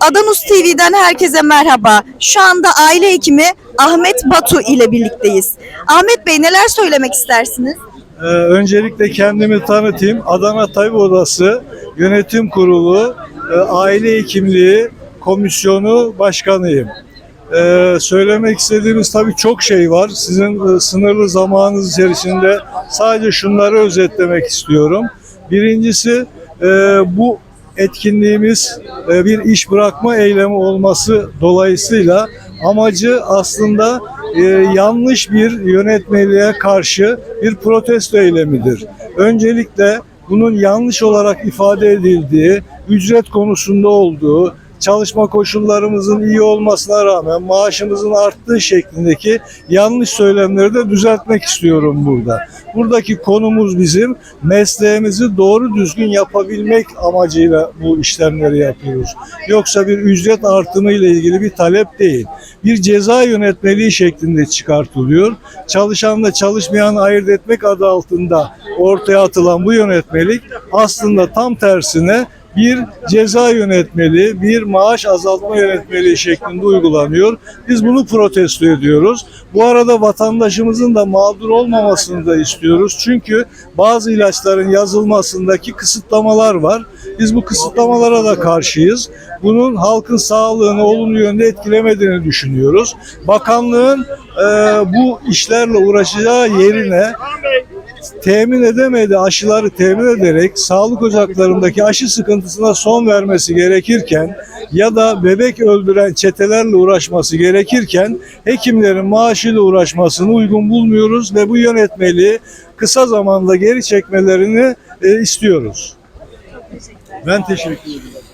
Adamus TV'den herkese merhaba. Şu anda aile hekimi Ahmet Batu ile birlikteyiz. Ahmet Bey neler söylemek istersiniz? Ee, öncelikle kendimi tanıtayım. Adana Tabip Odası Yönetim Kurulu e, Aile Hekimliği Komisyonu Başkanıyım. Ee, söylemek istediğimiz tabii çok şey var. Sizin e, sınırlı zamanınız içerisinde sadece şunları özetlemek istiyorum. Birincisi e, bu etkinliğimiz e, bir iş bırakma eylemi olması dolayısıyla amacı aslında e, yanlış bir yönetmeliğe karşı bir protesto eylemidir. Öncelikle bunun yanlış olarak ifade edildiği, ücret konusunda olduğu, çalışma koşullarımızın iyi olmasına rağmen maaşımızın arttığı şeklindeki yanlış söylemleri de düzeltmek istiyorum burada. Buradaki konumuz bizim mesleğimizi doğru düzgün yapabilmek amacıyla bu işlemleri yapıyoruz. Yoksa bir ücret artımı ile ilgili bir talep değil. Bir ceza yönetmeliği şeklinde çıkartılıyor. Çalışanla çalışmayan ayırt etmek adı altında ortaya atılan bu yönetmelik aslında tam tersine bir ceza yönetmeliği, bir maaş azaltma yönetmeliği şeklinde uygulanıyor. Biz bunu protesto ediyoruz. Bu arada vatandaşımızın da mağdur olmamasını da istiyoruz. Çünkü bazı ilaçların yazılmasındaki kısıtlamalar var. Biz bu kısıtlamalara da karşıyız. Bunun halkın sağlığını olumlu yönde etkilemediğini düşünüyoruz. Bakanlığın e, bu işlerle uğraşacağı yerine temin edemedi aşıları temin ederek sağlık ocaklarındaki aşı sıkıntısına son vermesi gerekirken ya da bebek öldüren çetelerle uğraşması gerekirken hekimlerin maaşıyla uğraşmasını uygun bulmuyoruz ve bu yönetmeliği kısa zamanda geri çekmelerini e, istiyoruz. Ben teşekkür ederim.